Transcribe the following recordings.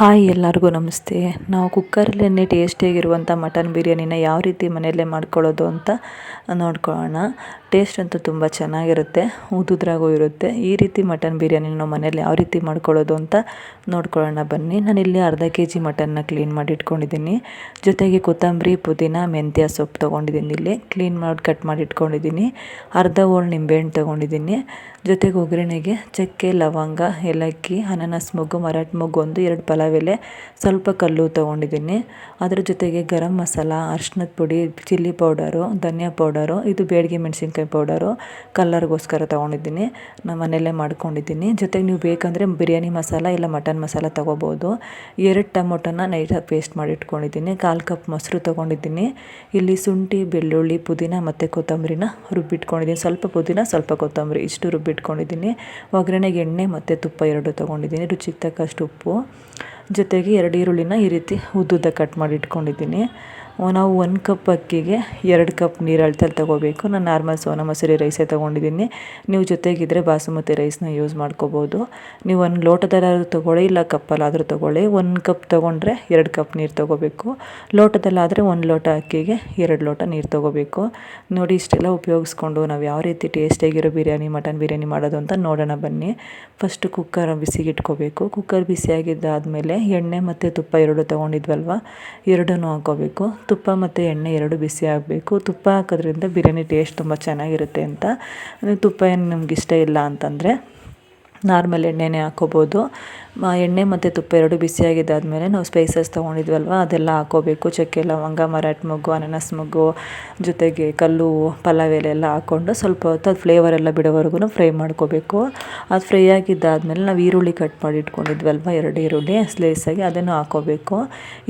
Hi ಎಲ್ಲರಿಗೂ ನಮಸ್ತೆ. ನಾವು ಕುಕ್ಕರಲ್ಲೇ ಟೇಸ್ಟಿಯಾಗಿರುವಂಥ ಮಟನ್ ಬಿರಿಯಾನಿನ ಯಾವ ರೀತಿ ಮನೆಯಲ್ಲೇ ಮಾಡ್ಕೊಳ್ಳೋದು ಅಂತ ನೋಡ್ಕೊಳ್ಳೋಣ. ಟೇಸ್ಟ್ ಅಂತೂ ತುಂಬ ಚೆನ್ನಾಗಿರುತ್ತೆ, ಉದುದ್ರಾಗೂ ಇರುತ್ತೆ. ಈ ರೀತಿ ಮಟನ್ ಬಿರಿಯಾನಿ ನಾವು ಮನೇಲಿ ಯಾವ ರೀತಿ ಮಾಡ್ಕೊಳ್ಳೋದು ಅಂತ ನೋಡ್ಕೊಳ್ಳೋಣ ಬನ್ನಿ. ನಾನು ಇಲ್ಲಿ ಅರ್ಧ ಕೆ ಜಿ ಮಟನ್ನ ಕ್ಲೀನ್ ಮಾಡಿ ಇಟ್ಕೊಂಡಿದ್ದೀನಿ ಜೊತೆಗೆ ಕೊತ್ತಂಬರಿ, ಪುದೀನ, ಮೆಂತ್ಯ ಸೊಪ್ಪು ತೊಗೊಂಡಿದ್ದೀನಿ ಇಲ್ಲಿ. ಕ್ಲೀನ್ ಮಾಡಿ ಕಟ್ ಮಾಡಿ ಇಟ್ಕೊಂಡಿದ್ದೀನಿ ಅರ್ಧ ಹೋಳು ನಿಂಬೆಹಣ್ಣು ತೊಗೊಂಡಿದ್ದೀನಿ. ಜೊತೆಗೆ ಒಗ್ಗರಣೆಗೆ ಚಕ್ಕೆ, ಲವಂಗ, ಏಲಕ್ಕಿ, ಅನಾನಸ್ ಮೊಗ್ಗು, ಮರಾಠ ಮೊಗ್ಗು ಒಂದು, ಎರಡು ಪಲಾವ್ ಎಲೆ ಸ್ವಲ್ಪ ಕಲ್ಲು ತೊಗೊಂಡಿದ್ದೀನಿ. ಅದ್ರ ಜೊತೆಗೆ ಗರಂ ಮಸಾಲ ಅರ್ಶಿನದ ಪುಡಿ, ಚಿಲ್ಲಿ ಪೌಡರು, ಧನಿಯಾ ಪೌಡರು, ಇದು ಬೇಡಿಗೆ ಮೆಣಸಿನ್ಕಾಯಿ ಪೌಡರು ಕಲ್ಲರ್ಗೋಸ್ಕರ ತೊಗೊಂಡಿದ್ದೀನಿ. ನಾನು ಮನೆಯಲ್ಲೇ ಮಾಡ್ಕೊಂಡಿದ್ದೀನಿ. ಜೊತೆಗೆ ನೀವು ಬೇಕಂದರೆ ಬಿರಿಯಾನಿ ಮಸಾಲ ಇಲ್ಲ ಮಟನ್ ಮಸಾಲ ತೊಗೋಬೋದು. ಎರಡು ಟೊಮೊಟೊನ ನೈಟಾಗಿ ಪೇಸ್ಟ್ ಮಾಡಿ ಇಟ್ಕೊಂಡಿದ್ದೀನಿ ಕಾಲು ಕಪ್ ಮೊಸರು ತೊಗೊಂಡಿದ್ದೀನಿ. ಇಲ್ಲಿ ಶುಂಠಿ, ಬೆಳ್ಳುಳ್ಳಿ, ಪುದೀನ ಮತ್ತು ಕೊತ್ತಂಬರಿನ ರುಬ್ಬಿಟ್ಕೊಂಡಿದ್ದೀನಿ. ಸ್ವಲ್ಪ ಪುದೀನ, ಸ್ವಲ್ಪ ಕೊತ್ತಂಬರಿ, ಇಷ್ಟು ರುಬ್ಬಿಟ್ಕೊಂಡಿದ್ದೀನಿ. ಒಗ್ಗರಣೆಗೆ ಎಣ್ಣೆ ಮತ್ತು ತುಪ್ಪ ಎರಡು ತೊಗೊಂಡಿದ್ದೀನಿ. ರುಚಿಗೆ ತಕ್ಕಷ್ಟು ಉಪ್ಪು. ಜೊತೆಗೆ ಎರಡು ಈರುಳ್ಳಿನ ಈ ರೀತಿ ಉದ್ದುದ್ದ ಕಟ್ ಮಾಡಿ ಇಟ್ಕೊಂಡಿದ್ದೀನಿ. ನಾವು ಒಂದು ಕಪ್ ಅಕ್ಕಿಗೆ ಎರಡು ಕಪ್ ನೀರು ಅಳ್ತಲ್ಲಿ ತೊಗೋಬೇಕು. ನಾನು ನಾರ್ಮಲ್ ಸೋನಾ ಮಸೂರಿ ರೈಸೇ ತೊಗೊಂಡಿದ್ದೀನಿ ನೀವು ಜೊತೆಗಿದ್ದರೆ ಬಾಸುಮತಿ ರೈಸ್ನ ಯೂಸ್ ಮಾಡ್ಕೋಬೋದು. ನೀವು ಒಂದು ಲೋಟದಲ್ಲಾದರೂ ತೊಗೊಳ್ಳಿ, ಇಲ್ಲ ಕಪ್ಪಲ್ಲಾದರೂ ತೊಗೊಳ್ಳಿ. ಒಂದು ಕಪ್ ತೊಗೊಂಡ್ರೆ ಎರಡು ಕಪ್ ನೀರು ತೊಗೋಬೇಕು. ಲೋಟದಲ್ಲಾದರೆ ಒಂದು ಲೋಟ ಅಕ್ಕಿಗೆ ಎರಡು ಲೋಟ ನೀರು ತೊಗೋಬೇಕು. ನೋಡಿ, ಇಷ್ಟೆಲ್ಲ ಉಪಯೋಗಿಸ್ಕೊಂಡು ನಾವು ಯಾವ ರೀತಿ ಟೇಸ್ಟಿಯಾಗಿರೋ ಬಿರಿಯಾನಿ, ಮಟನ್ ಬಿರಿಯಾನಿ ಮಾಡೋದು ಅಂತ ನೋಡೋಣ ಬನ್ನಿ. ಫಸ್ಟು ಕುಕ್ಕರ್ ಬಿಸಿಗಿಟ್ಕೋಬೇಕು. ಕುಕ್ಕರ್ ಬಿಸಿಯಾಗಿದ್ದಾದಮೇಲೆ ಎಣ್ಣೆ ಮತ್ತು ತುಪ್ಪ ಎರಡು ತೊಗೊಂಡಿದ್ವಲ್ವ? ಎರಡೂ ಹಾಕ್ಕೋಬೇಕು ತುಪ್ಪ ಮತ್ತು ಎಣ್ಣೆ ಎರಡು ಬಿಸಿ ಆಗಬೇಕು. ತುಪ್ಪ ಹಾಕೋದ್ರಿಂದ ಬಿರಿಯಾನಿ ಟೇಸ್ಟ್ ತುಂಬ ಚೆನ್ನಾಗಿರುತ್ತೆ ಅಂತ. ತುಪ್ಪ ಏನು ನಮ್ಗೆ ಇಷ್ಟ ಇಲ್ಲ ಅಂತಂದರೆ ನಾರ್ಮಲ್ ಎಣ್ಣೆನೇ ಹಾಕ್ಕೋಬೋದು ಎಣ್ಣೆ ಮತ್ತು ತುಪ್ಪ ಎರಡು ಬಿಸಿಯಾಗಿದ್ದಾದಮೇಲೆ ನಾವು ಸ್ಪೈಸಸ್ ತೊಗೊಂಡಿದ್ವಲ್ವ, ಅದೆಲ್ಲ ಹಾಕ್ಕೋಬೇಕು ಚಕ್ಕೆ, ಲವಂಗ, ಮರಾಠ ಮೊಗ್ಗು, ಅನಾನಸ್ ಮೊಗ್ಗು, ಜೊತೆಗೆ ಕಲ್ಲು, ಪಲಾವ್ ಎಲೆ ಎಲ್ಲ ಹಾಕ್ಕೊಂಡು ಸ್ವಲ್ಪ ಹೊತ್ತು ಅದು ಫ್ಲೇವರ್ ಎಲ್ಲ ಬಿಡೋವರೆಗೂ ಫ್ರೈ ಮಾಡ್ಕೋಬೇಕು. ಅದು ಫ್ರೈ ಆಗಿದ್ದಾದಮೇಲೆ ನಾವು ಈರುಳ್ಳಿ ಕಟ್ ಮಾಡಿ ಇಟ್ಕೊಂಡಿದ್ವಲ್ವ, ಎರಡು ಈರುಳ್ಳಿ ಸ್ಲೈಸಾಗಿ ಅದನ್ನು ಹಾಕೋಬೇಕು.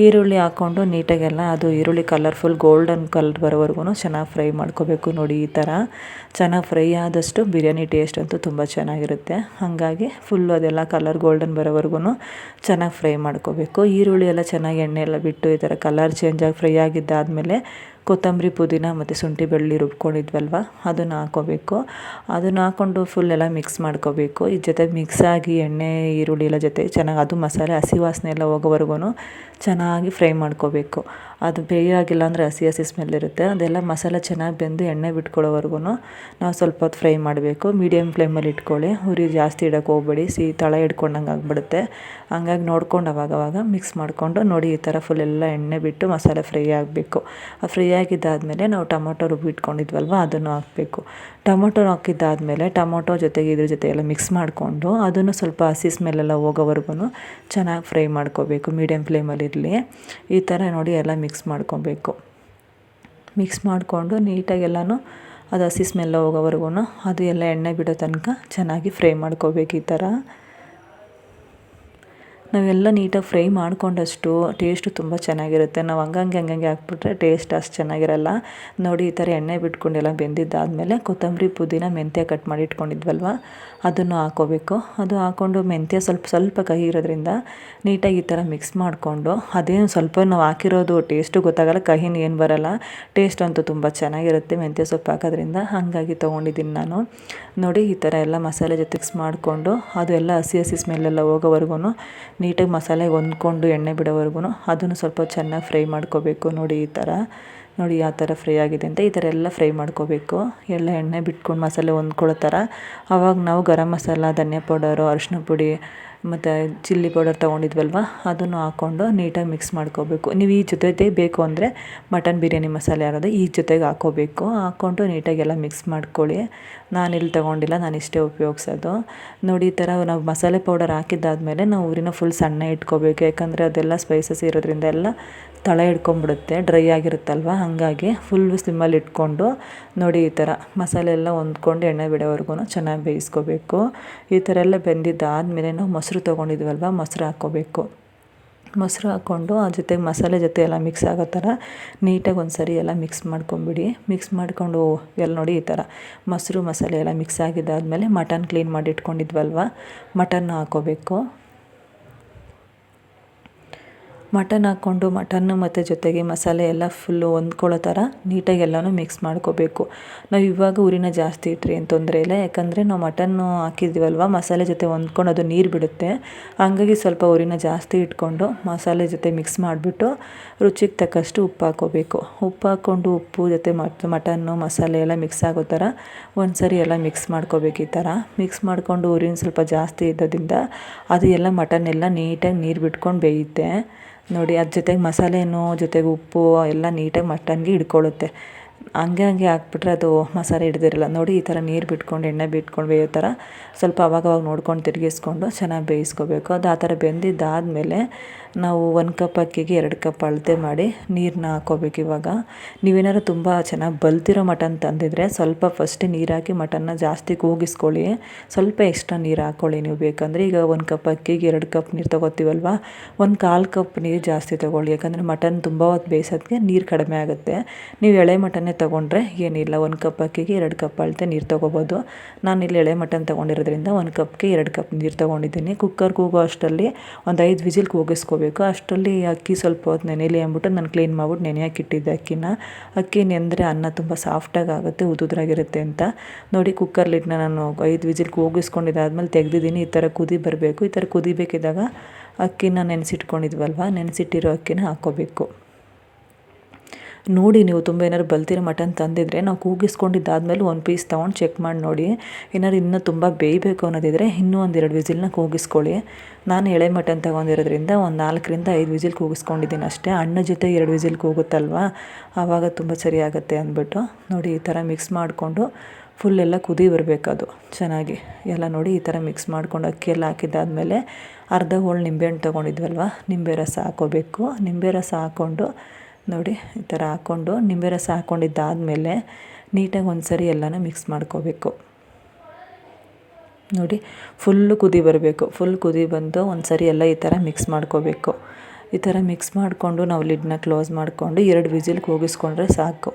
ಈರುಳ್ಳಿ ಹಾಕ್ಕೊಂಡು ನೀಟಾಗೆಲ್ಲ ಅದು ಈರುಳ್ಳಿ ಕಲರ್ಫುಲ್ ಗೋಲ್ಡನ್ ಕಲರ್ ಬರೋವರೆಗೂ ಚೆನ್ನಾಗಿ ಫ್ರೈ ಮಾಡ್ಕೋಬೇಕು ನೋಡಿ ಈ ಥರ. ಚೆನ್ನಾಗಿ ಫ್ರೈ ಆದಷ್ಟು ಬಿರಿಯಾನಿ ಟೇಸ್ಟ್ ಅಂತೂ ತುಂಬ ಚೆನ್ನಾಗಿರುತ್ತೆ. ಹಾಗಾಗಿ ಫುಲ್ಲು ಅದೆಲ್ಲ ಕಲರ್ ಗೋಲ್ಡನ್ ಬರೋ ಬರೋವರೆಗೂ ಚೆನ್ನಾಗಿ ಫ್ರೈ ಮಾಡ್ಕೋಬೇಕು. ಈರುಳ್ಳಿ ಎಲ್ಲ ಚೆನ್ನಾಗಿ ಎಣ್ಣೆ ಎಲ್ಲ ಬಿಟ್ಟು ಈ ಥರ ಕಲರ್ ಚೇಂಜಾಗಿ ಫ್ರೈ ಆಗಿದ್ದಾದಮೇಲೆ ಕೊತ್ತಂಬರಿ ಪುದೀನ ಮತ್ತು ಶುಂಠಿ ಬೆಳ್ಳುಳ್ಳಿ ರುಬ್ಕೊಂಡಿದ್ವಲ್ವ? ಅದನ್ನು ಹಾಕ್ಕೋಬೇಕು ಅದನ್ನು ಹಾಕ್ಕೊಂಡು ಫುಲ್ ಎಲ್ಲ ಮಿಕ್ಸ್ ಮಾಡ್ಕೋಬೇಕು. ಈ ಜೊತೆ ಮಿಕ್ಸ್ ಆಗಿ ಎಣ್ಣೆ, ಈರುಳ್ಳಿ ಎಲ್ಲ ಜೊತೆ ಚೆನ್ನಾಗಿ ಅದು ಮಸಾಲೆ, ಹಸಿ ವಾಸನೆ ಎಲ್ಲ ಹೋಗೋವರೆಗೂ ಚೆನ್ನಾಗಿ ಫ್ರೈ ಮಾಡ್ಕೋಬೇಕು. ಅದು ಬೇಯಾಗಿಲ್ಲ ಅಂದರೆ ಹಸಿ ಹಸಿ ಸ್ಮೆಲ್ ಇರುತ್ತೆ. ಅದೆಲ್ಲ ಮಸಾಲೆ ಚೆನ್ನಾಗಿ ಬೆಂದು ಎಣ್ಣೆ ಬಿಟ್ಕೊಳ್ಳೋವರೆಗೂ ನಾವು ಸ್ವಲ್ಪ ಹೊತ್ತು ಫ್ರೈ ಮಾಡಬೇಕು. ಮೀಡಿಯಮ್ ಫ್ಲೇಮಲ್ಲಿ ಇಟ್ಕೊಳ್ಳಿ. ಉರಿ ಜಾಸ್ತಿ ಇಡೋಕ್ಕೆ ಹೋಗ್ಬೇಡಿ. ಸಿ ತಳ ಹಿಡ್ಕೊಂಡಂಗೆ ಆಗಿಬಿಡುತ್ತೆ. ಹಂಗಾಗಿ ನೋಡ್ಕೊಂಡು ಅವಾಗವಾಗ ಮಿಕ್ಸ್ ಮಾಡಿಕೊಂಡು ನೋಡಿ ಈ ಥರ ಫುಲ್ ಎಲ್ಲ ಎಣ್ಣೆ ಬಿಟ್ಟು ಮಸಾಲೆ ಫ್ರೈ ಆಗಬೇಕು. ಆ ಫ್ರೈ ಆಗಿದ್ದಾದಮೇಲೆ ನಾವು ಟೊಮೊಟೊ ರುಬ್ಬಿಟ್ಕೊಂಡಿದ್ವಲ್ವ ಅದನ್ನು ಹಾಕಬೇಕು. ಟೊಮೊಟೊ ಹಾಕಿದ್ದಾದಮೇಲೆ ಟೊಮೊಟೊ ಜೊತೆಗೆ ಇದ್ರ ಜೊತೆ ಎಲ್ಲ ಮಿಕ್ಸ್ ಮಾಡಿಕೊಂಡು ಅದನ್ನು ಸ್ವಲ್ಪ ಹಸಿ ಸ್ಮೆಲ್ಲೆಲ್ಲ ಹೋಗೋವರೆಗೂ ಚೆನ್ನಾಗಿ ಫ್ರೈ ಮಾಡ್ಕೋಬೇಕು ಮೀಡಿಯಮ್ ಫ್ಲೇಮಲ್ಲಿರಲಿ ಈ ಥರ ನೋಡಿ ಎಲ್ಲ ಮಿಕ್ಸ್ ಮಾಡ್ಕೊಬೇಕು. ಮಿಕ್ಸ್ ಮಾಡಿಕೊಂಡು ಎಲ್ಲನೂ ಅದು ಹಸಿ ಸ್ಮೆಲ್ಲ ಹೋಗೋವರೆಗೂ ಅದು ಎಲ್ಲ ಎಣ್ಣೆ ಬಿಡೋ ತನಕ ಚೆನ್ನಾಗಿ ಫ್ರೈ ಮಾಡ್ಕೋಬೇಕು ಈ ಥರ. ನಾವೆಲ್ಲ ನೀಟಾಗಿ ಫ್ರೈ ಮಾಡ್ಕೊಂಡಷ್ಟು ಟೇಸ್ಟು ತುಂಬ ಚೆನ್ನಾಗಿರುತ್ತೆ. ನಾವು ಹಂಗಂಗೆ ಹಂಗಂಗೆ ಹಾಕ್ಬಿಟ್ರೆ ಟೇಸ್ಟ್ ಅಷ್ಟು ಚೆನ್ನಾಗಿರಲ್ಲ. ನೋಡಿ, ಈ ಥರ ಎಣ್ಣೆ ಬಿಟ್ಕೊಂಡೆಲ್ಲ ಬೆಂದಿದ್ದಾದಮೇಲೆ ಕೊತ್ತಂಬರಿ ಪುದೀನ ಮೆಂತ್ಯ ಕಟ್ ಮಾಡಿ ಇಟ್ಕೊಂಡಿದ್ವಲ್ವ? ಅದನ್ನು ಹಾಕೋಬೇಕು. ಅದು ಹಾಕ್ಕೊಂಡು ಮೆಂತ್ಯ ಸ್ವಲ್ಪ ಸ್ವಲ್ಪ ಕಹಿ ಇರೋದ್ರಿಂದ ನೀಟಾಗಿ ಈ ಥರ ಮಿಕ್ಸ್ ಮಾಡಿಕೊಂಡು ಅದೇನು ಸ್ವಲ್ಪ ನಾವು ಹಾಕಿರೋದು ಟೇಸ್ಟು ಗೊತ್ತಾಗಲ್ಲ, ಕಹಿನ ಏನು ಬರಲ್ಲ. ಟೇಸ್ಟ್ ಅಂತೂ ತುಂಬ ಚೆನ್ನಾಗಿರುತ್ತೆ ಮೆಂತ್ಯ ಸೊಪ್ಪು ಹಾಕೋದ್ರಿಂದ. ಹಾಗಾಗಿ ತೊಗೊಂಡಿದ್ದೀನಿ ನಾನು. ನೋಡಿ, ಈ ಥರ ಎಲ್ಲ ಮಸಾಲೆ ಜೊತೆ ಮಿಕ್ಸ್ ಮಾಡಿಕೊಂಡು ಅದು ಎಲ್ಲ ಹಸಿ ಹಸಿ ಸ್ಮೆಲ್ಲೆಲ್ಲ ಹೋಗೋವರೆಗೂ ನೀಟಾಗಿ ಮಸಾಲೆ ಹೊಂದ್ಕೊಂಡು ಎಣ್ಣೆ ಬಿಡೋವರೆಗೂ ಅದನ್ನು ಸ್ವಲ್ಪ ಚೆನ್ನಾಗಿ ಫ್ರೈ ಮಾಡ್ಕೋಬೇಕು. ನೋಡಿ ಈ ಥರ. ನೋಡಿ ಯಾವ ಥರ ಫ್ರೈ ಆಗಿದೆ ಅಂತ ಈ ಥರ ಎಲ್ಲ ಫ್ರೈ ಮಾಡ್ಕೋಬೇಕು. ಎಲ್ಲ ಎಣ್ಣೆ ಬಿಟ್ಕೊಂಡು ಮಸಾಲೆ ಹೊಂದ್ಕೊಳ್ಳೋ ಥರ. ಆವಾಗ ನಾವು ಗರಂ ಮಸಾಲ, ಧನಿಯಾ ಪೌಡರು ಅರಿಶಿನ ಪುಡಿ ಮತ್ತು ಚಿಲ್ಲಿ ಪೌಡರ್ ತೊಗೊಂಡಿದ್ವಲ್ವ? ಅದನ್ನು ಹಾಕ್ಕೊಂಡು ನೀಟಾಗಿ ಮಿಕ್ಸ್ ಮಾಡ್ಕೋಬೇಕು. ನೀವು ಈ ಜೊತೆ ಬೇಕು ಅಂದರೆ ಮಟನ್ ಬಿರಿಯಾನಿ ಮಸಾಲೆ ಯಾರಾದರೂ ಈ ಜೊತೆಗೆ ಹಾಕ್ಕೋಬೇಕು ಹಾಕ್ಕೊಂಡು ನೀಟಾಗಿ ಎಲ್ಲ ಮಿಕ್ಸ್ ಮಾಡ್ಕೊಳ್ಳಿ. ನಾನು ಇಲ್ಲಿ ತೊಗೊಂಡಿಲ್ಲ ನಾನು ಇಷ್ಟೇ ಉಪಯೋಗಿಸೋದು. ನೋಡಿ, ಈ ಥರ ನಾವು ಮಸಾಲೆ ಪೌಡರ್ ಹಾಕಿದ್ದಾದಮೇಲೆ ನಾವು ಊರಿನ ಫುಲ್ ಸಣ್ಣ ಇಟ್ಕೋಬೇಕು. ಯಾಕಂದರೆ ಅದೆಲ್ಲ ಸ್ಪೈಸಸ್ ಇರೋದ್ರಿಂದ ಎಲ್ಲ ತಳ ಹಿಡ್ಕೊಂಬಿಡುತ್ತೆ, ಡ್ರೈ ಆಗಿರುತ್ತಲ್ವ? ಹಾಗಾಗಿ ಫುಲ್ ಸಿಮ್ಮಲ್ಲಿ ಇಟ್ಕೊಂಡು ನೋಡಿ ಈ ಥರ. ಮಸಾಲೆ ಎಲ್ಲ ಹೊಂದ್ಕೊಂಡು ಎಣ್ಣೆ ಬಿಡೋವರೆಗೂ ಚೆನ್ನಾಗಿ ಬೇಯಿಸ್ಕೋಬೇಕು. ಈ ಥರ ಎಲ್ಲ ಬೆಂದಿದ್ದಾದಮೇಲೆ ನಾವು ಮೊಸರು ತೊಗೊಂಡಿದ್ವಲ್ವ? ಮೊಸರು ಹಾಕ್ಕೋಬೇಕು. ಮೊಸರು ಹಾಕ್ಕೊಂಡು ಆ ಜೊತೆಗೆ ಮಸಾಲೆ ಜೊತೆ ಎಲ್ಲ ಮಿಕ್ಸ್ ಆಗೋ ಥರ ನೀಟಾಗಿ ಒಂದು ಸರಿ ಎಲ್ಲ ಮಿಕ್ಸ್ ಮಾಡ್ಕೊಂಬಿಡಿ. ಮಿಕ್ಸ್ ಮಾಡಿಕೊಂಡು ಎಲ್ಲ ನೋಡಿ ಈ ಥರ. ಮೊಸರು, ಮಸಾಲೆ ಎಲ್ಲ ಮಿಕ್ಸ್ ಆಗಿದ್ದಾದಮೇಲೆ ಮಟನ್ ಕ್ಲೀನ್ ಮಾಡಿ ಇಟ್ಕೊಂಡಿದ್ವಲ್ವ? ಮಟನ್ನು ಹಾಕ್ಕೋಬೇಕು. ಮಟನ್ ಹಾಕ್ಕೊಂಡು ಮಟನ್ನು ಮತ್ತು ಜೊತೆಗೆ ಮಸಾಲೆ ಎಲ್ಲ ಫುಲ್ಲು ಹೊಂದ್ಕೊಳ್ಳೋ ಥರ ನೀಟಾಗಿ ಎಲ್ಲನೂ ಮಿಕ್ಸ್ ಮಾಡ್ಕೋಬೇಕು. ನಾವು ಇವಾಗ ಉರಿನ ಜಾಸ್ತಿ ಇಟ್ಟರೆ ಏನು ತೊಂದರೆ ಇಲ್ಲ, ಯಾಕಂದರೆ ನಾವು ಮಟನ್ನು ಹಾಕಿದ್ದೀವಲ್ವ ಮಸಾಲೆ ಜೊತೆ ಹೊಂದ್ಕೊಂಡು ಅದು ನೀರು ಬಿಡುತ್ತೆ. ಹಂಗಾಗಿ ಸ್ವಲ್ಪ ಉರಿನ ಜಾಸ್ತಿ ಇಟ್ಕೊಂಡು ಮಸಾಲೆ ಜೊತೆ ಮಿಕ್ಸ್ ಮಾಡಿಬಿಟ್ಟು ರುಚಿಗೆ ತಕ್ಕಷ್ಟು ಉಪ್ಪು ಹಾಕ್ಕೋಬೇಕು ಉಪ್ಪು ಹಾಕ್ಕೊಂಡು ಉಪ್ಪು ಜೊತೆ ಮಟ್, ಮಟನ್ನು, ಮಸಾಲೆ ಎಲ್ಲ ಮಿಕ್ಸ್ ಆಗೋ ಥರ ಒಂದು ಸರಿ ಎಲ್ಲ ಮಿಕ್ಸ್ ಮಾಡ್ಕೋಬೇಕು ಈ ಥರ. ಮಿಕ್ಸ್ ಮಾಡಿಕೊಂಡು ಉರಿನ ಸ್ವಲ್ಪ ಜಾಸ್ತಿ ಇದ್ದೋದ್ರಿಂದ ಅದು ಎಲ್ಲ ಮಟನ್ ಎಲ್ಲ ನೀಟಾಗಿ ನೀರು ಬಿಟ್ಕೊಂಡು ಬೇಯುತ್ತೆ. ನೋಡಿ ಅದ್ರ ಜೊತೆಗೆ ಮಸಾಲೆನೂ, ಜೊತೆಗೆ ಉಪ್ಪು, ಎಲ್ಲ ನೀಟಾಗಿ ಮಟನ್ಗೆ ಹಿಡ್ಕೊಳ್ಳುತ್ತೆ ಹಂಗೆ ಹಂಗೆ ಹಾಕ್ಬಿಟ್ರೆ ಅದು ಮಸಾಲೆ ಹಿಡ್ದಿರಲ್ಲ. ನೋಡಿ, ಈ ಥರ ನೀರು ಬಿಟ್ಕೊಂಡು, ಎಣ್ಣೆ ಬಿಟ್ಕೊಂಡು ಬೇಯೋ ಥರ ಸ್ವಲ್ಪ ಅವಾಗವಾಗ ನೋಡ್ಕೊಂಡು ತಿರುಗಿಸ್ಕೊಂಡು ಚೆನ್ನಾಗಿ ಬೇಯಿಸ್ಕೋಬೇಕು. ಅದು ಆ ಥರ ಬೆಂದಿದ್ದಾದಮೇಲೆ ನಾವು ಒಂದು ಕಪ್ ಅಕ್ಕಿಗೆ ಎರಡು ಕಪ್ ಅಳತೆ ಮಾಡಿ ನೀರನ್ನ ಹಾಕ್ಕೋಬೇಕು ಇವಾಗ. ನೀವೇನಾದ್ರು ತುಂಬ ಚೆನ್ನಾಗಿ ಬಲ್ತಿರೋ ಮಟನ್ ತಂದಿದ್ರೆ ಸ್ವಲ್ಪ ಫಸ್ಟ್ ನೀರು ಹಾಕಿ ಮಟನ್ನ ಜಾಸ್ತಿ ಕೂಗಿಸ್ಕೊಳ್ಳಿ. ಸ್ವಲ್ಪ ಎಕ್ಸ್ಟ್ರಾ ನೀರು ಹಾಕ್ಕೊಳ್ಳಿ ನೀವು ಬೇಕಂದರೆ. ಈಗ ಒಂದು ಕಪ್ ಅಕ್ಕಿಗೆ ಎರಡು ಕಪ್ ನೀರು ತೊಗೋತೀವಲ್ವ? ಒಂದು ಕಾಲು ಕಪ್ ನೀರು ಜಾಸ್ತಿ ತೊಗೊಳ್ಳಿ. ಯಾಕಂದರೆ ಮಟನ್ ತುಂಬ ಹೊತ್ತು ಬೇಯಿಸೋದಕ್ಕೆ ನೀರು ಕಡಿಮೆ ಆಗುತ್ತೆ. ನೀವು ಎಳೆ ಮಟನ್ನೇ ತೊಗೊಂಡ್ರೆ ಏನಿಲ್ಲ. ಒಂದು ಕಪ್ ಅಕ್ಕಿಗೆ ಎರಡು ಕಪ್ ಅಳತೆ ನೀರು ತೊಗೋಬೋದು. ಇಲ್ಲಿ ಎಳೆ ಮಟನ್ ತೊಗೊಂಡಿರೋದ್ರಿಂದ ಒಂದು ಕಪ್ಗೆ ಎರಡು ಕಪ್ ನೀರು ತೊಗೊಂಡಿದ್ದೀನಿ. ಕುಕ್ಕರ್ ಕೂಗೋ ಅಷ್ಟರಲ್ಲಿ ಒಂದು ಐದು ವಿಜಿಲ್ ಕೂಗಿಸ್ಕೋಬೇಕು ಅಷ್ಟರಲ್ಲಿ ಅಕ್ಕಿ ಸ್ವಲ್ಪ ಹೊತ್ತು ನೆನೆಯಲಿ ಅಂದ್ಬಿಟ್ಟು ನಾನು ಕ್ಲೀನ್ ಮಾಡ್ಬಿಟ್ಟು ನೆನೆಯಕ್ಕೆ ಇಟ್ಟಿದ್ದೆ ಅಕ್ಕಿನ. ಅಕ್ಕಿ ನೆಂದರೆ ಅನ್ನ ತುಂಬ ಸಾಫ್ಟಾಗಿ ಆಗುತ್ತೆ, ಉದುದ್ರಾಗಿರುತ್ತೆ ಅಂತ. ನೋಡಿ ಕುಕ್ಕರ್ಲಿಟ್ಟನ್ನ ನಾನು ಐದು ವಿಜಿಲ್ ಕೂಗಿಸ್ಕೊಂಡಿದ್ದಾದ್ಮೇಲೆ ತೆಗೆದಿದ್ದೀನಿ. ಈ ಥರ ಕುದಿ ಬರಬೇಕು. ಈ ಥರ ಕುದಿಬೇಕಿದ್ದಾಗ ಅಕ್ಕಿನ ನೆನೆಸಿಟ್ಕೊಂಡಿದ್ವಲ್ವ? ನೆನೆಸಿಟ್ಟಿರೋ ಅಕ್ಕಿನ ಹಾಕ್ಕೋಬೇಕು ನೋಡಿ ನೀವು ತುಂಬ ಏನಾದ್ರು ಬಲ್ತಿರೋ ಮಟನ್ ತಂದಿದ್ರೆ ನಾವು ಕೂಗಿಸ್ಕೊಂಡಿದ್ದಾದ್ಮೇಲೆ ಒಂದು ಪೀಸ್ ತೊಗೊಂಡು ಚೆಕ್ ಮಾಡಿ ನೋಡಿ. ಏನಾದ್ರು ಇನ್ನೂ ತುಂಬ ಬೇಯಬೇಕು ಅನ್ನೋದಿದ್ರೆ ಇನ್ನೂ ಒಂದೆರಡು ವಿಸಿಲ್ನ ಕೂಗಿಸ್ಕೊಳ್ಳಿ. ನಾನು ಎಳೆ ಮಟನ್ ತೊಗೊಂಡಿರೋದ್ರಿಂದ ಒಂದು ನಾಲ್ಕರಿಂದ ಐದು ವಿಸಿಲ್ ಕೂಗಿಸ್ಕೊಂಡಿದ್ದೀನಿ ಅಷ್ಟೇ. ಅಣ್ಣ ಜೊತೆ ಎರಡು ವಿಸಿಲ್ ಕೂಗುತ್ತಲ್ವ? ಆವಾಗ ತುಂಬ ಸರಿಯಾಗುತ್ತೆ ಅಂದ್ಬಿಟ್ಟು ನೋಡಿ ಈ ಥರ ಮಿಕ್ಸ್ ಮಾಡಿಕೊಂಡು ಫುಲ್ ಎಲ್ಲ ಕುದಿ ಬರಬೇಕದು. ಚೆನ್ನಾಗಿ ಎಲ್ಲ ನೋಡಿ ಈ ಥರ ಮಿಕ್ಸ್ ಮಾಡ್ಕೊಂಡು ಅಕ್ಕಿ ಎಲ್ಲ ಹಾಕಿದ್ದಾದಮೇಲೆ ಅರ್ಧ ಹೋಳು ನಿಂಬೆಹಣ್ಣು ತೊಗೊಂಡಿದ್ವಲ್ವ? ನಿಂಬೆ ರಸ ಹಾಕೋಬೇಕು. ನಿಂಬೆ ರಸ ಹಾಕ್ಕೊಂಡು ನೋಡಿ, ಈ ಥರ ಹಾಕ್ಕೊಂಡು ನಿಂಬೆ ರಸ ಹಾಕ್ಕೊಂಡಿದ್ದಾದಮೇಲೆ ನೀಟಾಗಿ ಒಂದು ಸರಿ ಎಲ್ಲನೂ ಮಿಕ್ಸ್ ಮಾಡ್ಕೋಬೇಕು. ನೋಡಿ ಫುಲ್ಲು ಕುದಿ ಬರಬೇಕು. ಫುಲ್ ಕುದಿ ಬಂದು ಒಂದು ಸರಿ ಎಲ್ಲ ಈ ಥರ ಮಿಕ್ಸ್ ಮಾಡ್ಕೋಬೇಕು. ಈ ಥರ ಮಿಕ್ಸ್ ಮಾಡಿಕೊಂಡು ನಾವು ಲಿಡ್ನ ಕ್ಲೋಸ್ ಮಾಡಿಕೊಂಡು ಎರಡು ವಿಜಿಲ್ ಕೂಗಿಸ್ಕೊಂಡ್ರೆ ಸಾಕು.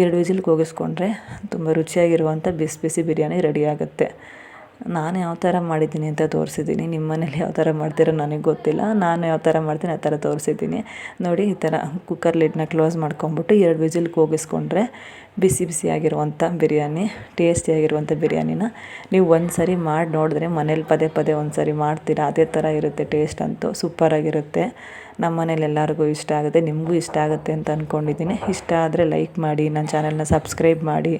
ಎರಡು ವಿಜಿಲ್ ಕೂಗಿಸ್ಕೊಂಡ್ರೆ ತುಂಬ ರುಚಿಯಾಗಿರುವಂಥ ಬಿಸಿ ಬಿಸಿ ಬಿರಿಯಾನಿ ರೆಡಿ ಆಗುತ್ತೆ. ನಾನು ಯಾವ ಥರ ಮಾಡಿದ್ದೀನಿ ಅಂತ ತೋರಿಸಿದ್ದೀನಿ. ನಿಮ್ಮ ಮನೇಲಿ ಯಾವ ಥರ ಮಾಡ್ತೀರೋ ನನಗೆ ಗೊತ್ತಿಲ್ಲ. ನಾನು ಯಾವ ಥರ ಮಾಡ್ತೀನಿ ಆ ಥರ ತೋರಿಸಿದ್ದೀನಿ. ನೋಡಿ, ಈ ಥರ ಕುಕ್ಕರ್ ಲಿಡ್ನ ಕ್ಲೋಸ್ ಮಾಡ್ಕೊಂಬಿಟ್ಟು ಎರಡು ವಿಜಿಲ್ ಕೂಗಿಸ್ಕೊಂಡ್ರೆ ಬಿಸಿ ಬಿಸಿಯಾಗಿರುವಂಥ ಬಿರಿಯಾನಿ ಟೇಸ್ಟಿಯಾಗಿರುವಂಥ ಬಿರಿಯಾನಿನ ನೀವು ಒಂದು ಸರಿ ಮಾಡಿ ನೋಡಿದ್ರೆ ಮನೇಲಿ ಪದೇ ಪದೇ ಒಂದು ಸರಿ ಮಾಡ್ತೀರಾ. ಅದೇ ಥರ ಇರುತ್ತೆ ಟೇಸ್ಟ್ ಅಂತೂ ಸೂಪರಾಗಿರುತ್ತೆ. ನಮ್ಮ ಮನೇಲಿ ಎಲ್ಲರಿಗೂ ಇಷ್ಟ ಆಗುತ್ತೆ, ನಿಮಗೂ ಇಷ್ಟ ಆಗುತ್ತೆ ಅಂತ ಅಂದ್ಕೊಂಡಿದ್ದೀನಿ ಇಷ್ಟ ಆದರೆ ಲೈಕ್ ಮಾಡಿ, ನನ್ನ ಚಾನಲ್ನ ಸಬ್ಸ್ಕ್ರೈಬ್ ಮಾಡಿ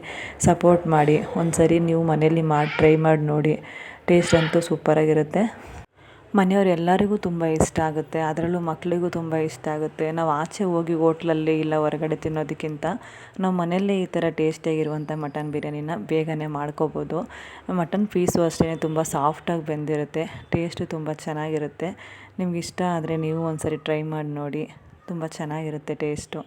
ಸಪೋರ್ಟ್ ಮಾಡಿ. ಒಂದು ಸರಿ ನೀವು ಮನೇಲಿ ಮಾಡಿ ಟ್ರೈ ಮಾಡಿ ನೋಡಿ. ಟೇಸ್ಟ್ ಅಂತೂ ಸೂಪರಾಗಿರುತ್ತೆ ಮನೆಯವ್ರು ಎಲ್ಲರಿಗೂ ತುಂಬ ಇಷ್ಟ ಆಗುತ್ತೆ. ಅದರಲ್ಲೂ ಮಕ್ಕಳಿಗೂ ತುಂಬ ಇಷ್ಟ ಆಗುತ್ತೆ. ನಾವು ಆಚೆ ಹೋಗಿ ಹೋಟ್ಲಲ್ಲಿ ಇಲ್ಲ ಹೊರಗಡೆ ತಿನ್ನೋದಕ್ಕಿಂತ ನಾವು ಮನೆಯಲ್ಲೇ ಈ ಥರ ಟೇಸ್ಟಿಯಾಗಿರುವಂಥ ಮಟನ್ ಬಿರಿಯಾನಿನ ಬೇಗನೆ ಮಾಡ್ಕೋಬೋದು. ಮಟನ್ ಪೀಸು ಅಷ್ಟೇ, ತುಂಬ ಸಾಫ್ಟಾಗಿ ಬೆಂದಿರುತ್ತೆ. ಟೇಸ್ಟು ತುಂಬ ಚೆನ್ನಾಗಿರುತ್ತೆ. ನಿಮ್ಗೆ ಇಷ್ಟ ಆದರೆ ನೀವು ಒಂದು ಸರಿ ಟ್ರೈ ಮಾಡಿ ನೋಡಿ. ತುಂಬ ಚೆನ್ನಾಗಿರುತ್ತೆ ಟೇಸ್ಟು.